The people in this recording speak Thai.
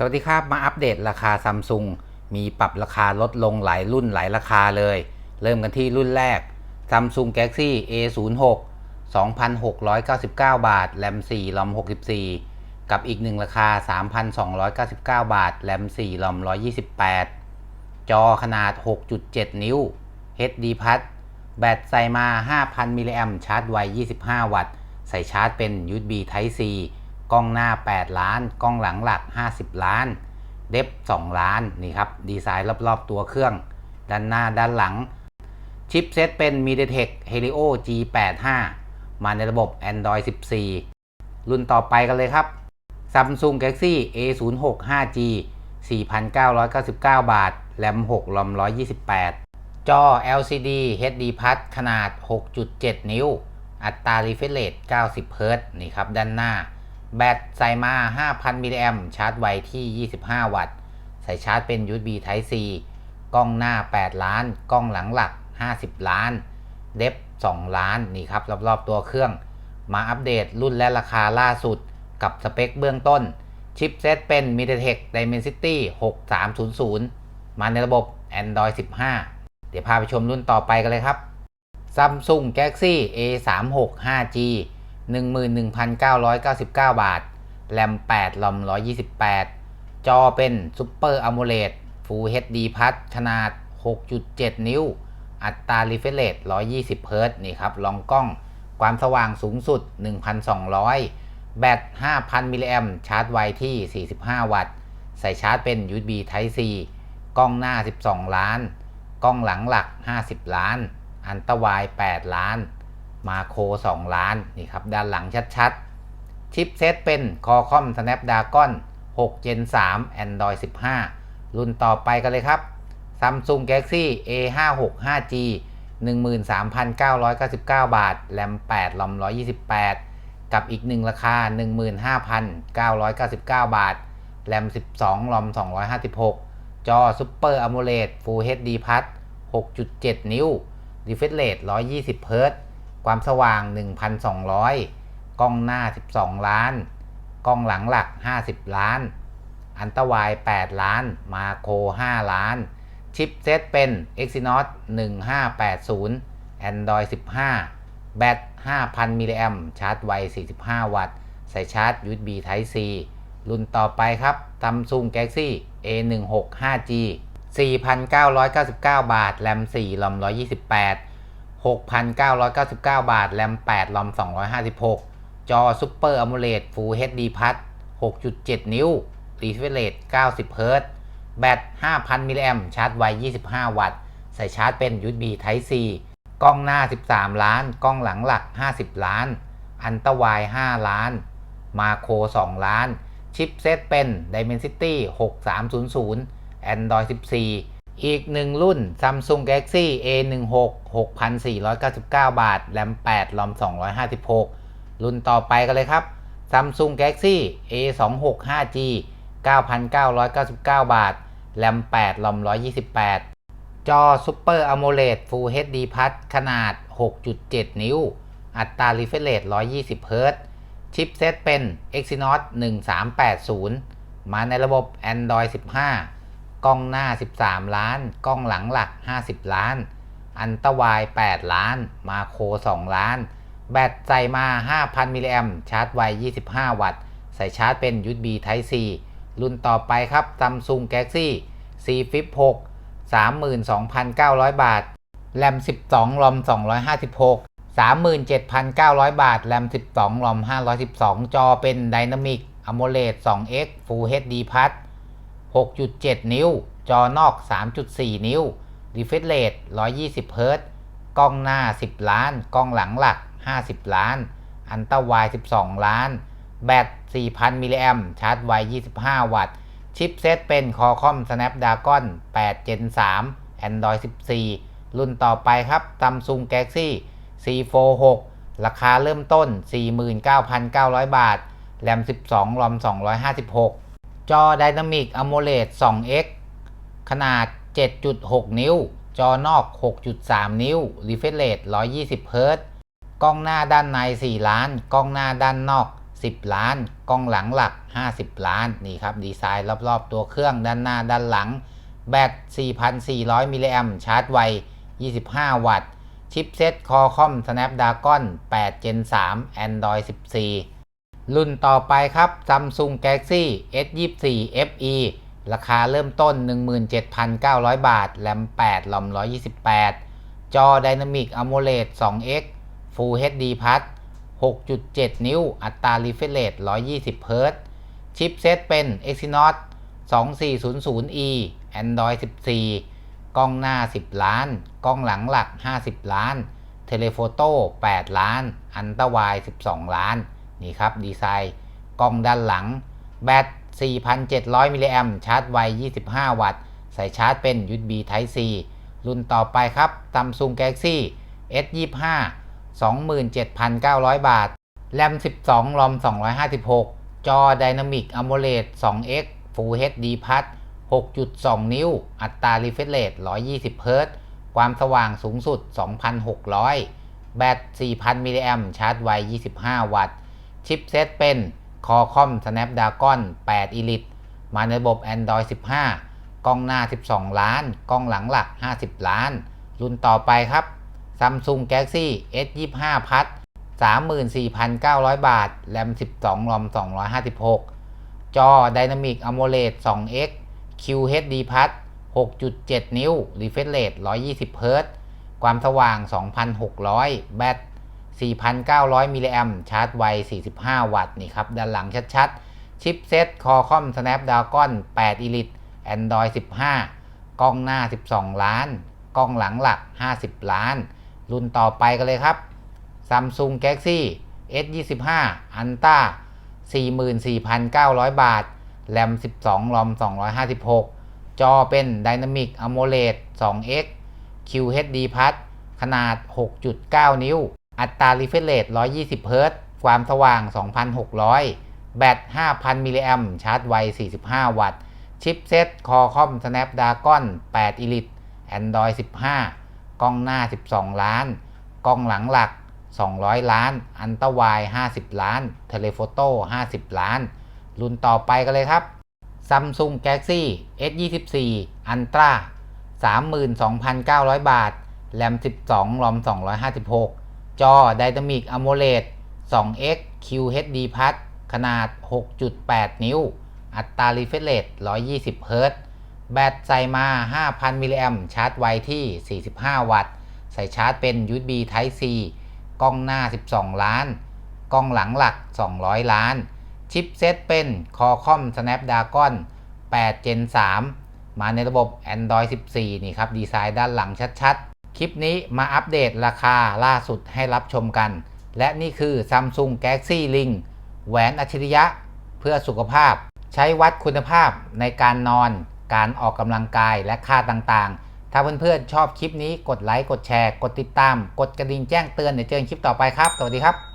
สวัสดีครับ มาอัปเดตราคาซัมซุงมีปรับราคาลดลงหลายรุ่นหลายราคาเลย เริ่มกันที่รุ่นแรก Samsung Galaxy A06 2,699 บาท แรม 4 ลอม 64 กับอีกหนึ่งราคา 3,299 บาท แรม 4 ลอม 128 จอขนาด 6.7 นิ้ว HD Plus แบตใส่มา 5,000 มิลลิแอมชาร์จไว 25 วัตต์ ใส่ชาร์จเป็น USB Type C กล้องหน้า 8 ล้าน กล้องหลังหลัก 50 ล้าน เดฟ2ล้านนี่ครับดีไซน์รอบๆตัวเครื่อง ด้านหน้าด้านหลัง ชิปเซตเป็น MediaTek Helio G85 มาในระบบ Android 14 รุ่นต่อไปกันเลยครับ Samsung Galaxy A06 5G 4,999 บาท แรม6ลอม128 จอ LCD HD Plus ขนาด 6.7 นิ้ว อัตรา refresh rate 90 Hz นี่ครับ ด้านหน้า แบตใส่มา 5,000 มิลลิแอมชาร์จไวที่ 25 วัตต์ ใส่ชาร์จเป็น USB Type C กล้องหน้า 8 ล้าน กล้องหลังหลัก 50 ล้าน เดฟ2 ล้าน นี่ครับ รอบๆตัวเครื่อง มาอัปเดตรุ่นและราคาล่าสุดกับสเปคเบื้องต้น ชิปเซตเป็น MediaTek Dimensity 6300 มาในระบบ Android 15 เดี๋ยวพาไปชมรุ่นต่อไปกันเลยครับ Samsung Galaxy A36 5G 11,999 บาท แรม 8 ลอม 128 จอเป็น Super AMOLED Full HD Plus ขนาด 6.7 นิ้ว อัตรา refresh rate 120 Hz นี่ครับ ลองกล้อง ความสว่างสูงสุด 1,200 แบต 5,000 มิลลิแอมชาร์จไวที่ 45 วัตต์ ใส่ชาร์จเป็น USB Type C กล้องหน้า 12 ล้าน กล้องหลังหลัก 50 ล้าน อันตรวาย 8 ล้าน มาโค 2 ล้านนี่ครับด้านหลังชัดๆ ชิปเซตเป็นคอคอม Snapdragon 6 Gen 3 Android 15 รุ่นต่อไปกันเลยครับ Samsung Galaxy A565G 13,999 บาท แรม 8 ลอม 128 กับอีกหนึ่งราคา 15,999 บาท แรม 12 ลอม 256 จอ Super AMOLED Full HD Plus 6.7 นิ้ว Refresh Rate 120 Hz ความสว่าง 1,200 กล้องหน้า 12 ล้าน กล้องหลังหลัก 50 ล้าน อันตวาย 8 ล้าน มาโค 5 ล้าน ชิปเซตเป็น Exynos 1580 Android 15 แบต 5,000 มิลลิแอมชาร์จไว 45 วัตต์ใส่ชาร์จ USB Type C รุ่นต่อไปครับ Samsung Galaxy A16 5G 4,999 บาท แรม 4 ลอม 128 6,999 บาท แรม 8 ลอม 256 จอ Super AMOLED Full HD Plus 6.7 นิ้ว refresh rate 90 Hz แบต 5,000 มิลลิแอมชาร์จไว 25 วัตต์ ใส่ชาร์จเป็น USB Type C กล้องหน้า 13 ล้าน กล้องหลังหลัก 50 ล้าน อันตรวาย 5 ล้าน มาโคร 2 ล้าน ชิปเซตเป็น Dimensity 6300 Android 14 อีกหนึ่งรุ่น Samsung Galaxy A16 6,499 บาท แรม8ลอม 256 รุ่นต่อไปกันเลยครับ Samsung Galaxy A26 5G 9,999 บาท แรม8ลอม 128 จอ Super AMOLED Full HD Plus ขนาด 6.7 นิ้ว อัตรา refresh rate 120 Hz ชิปเซตเป็น Exynos 1380 มาในระบบ Android 15 กล้องหน้า 13 ล้าน กล้องหลังหลัก 50 ล้าน อันตวาย 8 ล้าน มาโค 2 ล้าน แบตใส่มา 5,000 มิลลิแอมชาร์จไว 25 วัตต์ ใส่ชาร์จเป็น USB Type C รุ่นต่อไปครับ Samsung Galaxy C Flip 6 32,900 บาท แรม 12 รอม 256 37,900 บาท แรม 12 รอม 512 จอเป็น Dynamic AMOLED 2X Full HD Plus 6.7 นิ้ว จอนอก 3.4 นิ้ว refresh rate 120 Hz กล้องหน้า 10 ล้าน กล้องหลังหลัก 50 ล้าน อันตรวาย 12 ล้าน แบต 4,000 มิลลิแอมชาร์จไว 25 วัตต์ ชิปเซตเป็น Qualcomm Snapdragon 8 Gen 3 Android 14 รุ่นต่อไปครับ Samsung Galaxy C46 ราคาเริ่มต้น 49,900 บาท แรม 12 รอม 256 จอ Dynamic AMOLED 2X ขนาด 7.6 นิ้ว จอนอก 6.3 นิ้ว refresh rate 120 Hz กล้องหน้าด้านใน 4 ล้าน กล้องหน้าด้านนอก 10 ล้าน กล้องหลังหลัก 50 ล้าน นี่ครับ ดีไซน์รอบๆ ตัวเครื่องด้านหน้าด้านหลัง แบต 4,400 มิลลิแอมชาร์จไว 25 วัตต์ ชิปเซ็ต Qualcomm Snapdragon 8 Gen 3 Android 14 รุ่นต่อไปครับ Samsung Galaxy S24 FE ราคาเริ่มต้น 17,900 บาท แรม 8 ลอม 128 จอ Dynamic AMOLED 2X Full HD Plus 6.7 นิ้ว อัตรา refresh rate 120เฮิรตซ์ชิปเซตเป็น Exynos 2400E Android 14 กล้องหน้า 10 ล้าน กล้องหลังหลัก 50 ล้าน เทเลโฟโต้ 8 ล้าน อันตวาย 12 ล้าน นี่ครับดีไซน์กล้องด้านหลัง แบต 4,700 มิลลิแอมชาร์จไว 25 วัตต์ ใส่ชาร์จเป็น USB Type C รุ่นต่อไปครับ Samsung Galaxy S25 27,900 บาท แรม 12 รอม 256 จอ Dynamic AMOLED 2X Full HD Plus 6.2 นิ้ว อัตรา refresh rate 120เฮิรตซ์ความสว่างสูงสุด 2,600 แบต 4,000 มิลลิแอมชาร์จไว 25 วัตต์ ชิปเซตเป็น Qualcomm Snapdragon 8 Elite มาในระบบ Android 15 กล้องหน้า 12 ล้าน กล้องหลังหลัก 50 ล้าน รุ่นต่อไปครับ Samsung Galaxy S25 Plus 34,900 บาท แรม 12รอม256 จอ Dynamic AMOLED 2X QHD Plus 6.7 นิ้ว Refresh Rate 120เฮิรตซ์ความสว่าง 2,600 แบต 4,900 มิลลิแอมชาร์จไว 45 วัตต์นี่ครับ ด้านหลังชัดๆ ชิปเซ็ต Qualcomm Snapdragon 8 Elite Android 15 กล้องหน้า 12 ล้าน กล้องหลังหลัก 50 ล้าน รุ่นต่อไปกันเลยครับ Samsung Galaxy S25 Ultra 44,900 บาท แรม 12 รอม 256 จอเป็น Dynamic AMOLED 2X QHD Plus ขนาด 6.9 นิ้ว อัตรา refresh rate 120เฮิรตความสว่าง 2,600 แบต 5,000 มิลลิแอมชาร์จไว 45 วัตต์ ชิปเซ็ต Qualcomm Snapdragon 8 Elite Android 15 กล้องหน้า 12 ล้าน กล้องหลังหลัก 200 ล้าน อันตวาย 50 ล้าน เทเลโฟโต้ 50 ล้าน รุ่นต่อไปกันเลยครับ Samsung Galaxy S24 Ultra 32,900 บาท แรม 12 รอม 256 จอ Dynamic AMOLED 2X QHD ขนาด 6.8 นิ้ว อัตรา refresh rate 120เฮิรตซ์แบตใส่มา 5,000 มิลลิแอมชาร์จไวที่ 45 วัตต์ ใส่ชาร์จเป็น USB Type C กล้องหน้า 12 ล้าน กล้องหลังหลัก 200 ล้าน ชิปเซตเป็น Qualcomm Snapdragon 8 Gen 3 มาในระบบ Android 14 นี่ครับ ดีไซน์ด้านหลังชัดๆ คลิปนี้มาอัปเดตราคาล่าสุดให้รับชมกัน และนี่คือ Samsung Galaxy Ring แหวนอัจฉริยะเพื่อสุขภาพ ใช้วัดคุณภาพในการนอน การออกกำลังกายและค่าต่างๆ ถ้าเพื่อนๆชอบคลิปนี้กดไลค์ กดแชร์ กดติดตาม กดกระดิ่งแจ้งเตือนเดี๋ยวเจอกันคลิปต่อไปครับ สวัสดีครับ